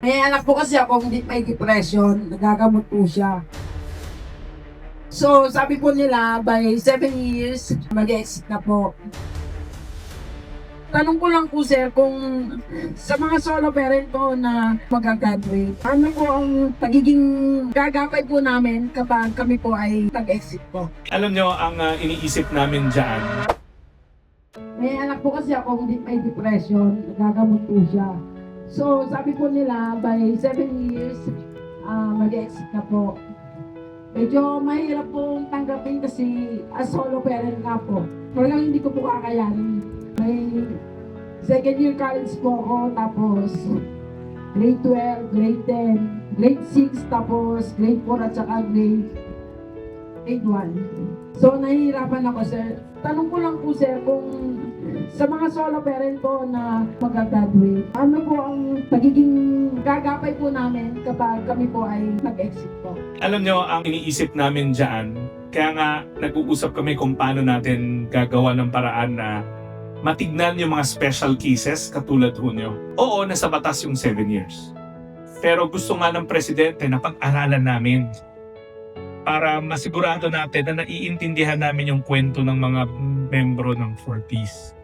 May anak po kasi ako hindi may depression, nagagamot po siya. So, sabi po nila, by 7 years, mag-exit na po. Tanong ko lang po sir, kung sa mga solo parent po na mag-graduate, ano po ang pagiging gagapay po namin kapag kami po ay nag-exit po? Alam nyo, ang ah, iniisip namin dyan, May anak po kasi ako hindi may depression, nagagamot po siya. So, sabi po nila, by 7 years, ah, mag-exit na po. Medyo mahirap pong tanggapin kasi as solo parent nga po. Talagang hindi ko po kakayanin. May second year college po ako, tapos grade 12, grade 10, grade 6, tapos grade 4 at saka grade, grade 1. So, nahihirapan ako, sir. Tanong ko lang po, sir, kung sa mga solo parent po na mag-graduate, ano po ang pagiging gagapay po namin kapag kami po ay nag-exit po? alam nyo, ang iniisip namin dyan, kaya nga nag-uusap kami kung paano natin gagawa ng paraan na matignan yung mga special cases katulad ho nyo. Oo, nasa batas yung 7 years. Pero gusto nga ng presidente na pag-aralan namin para masigurado natin na naiintindihan namin yung kwento ng mga membro ng 4Ps.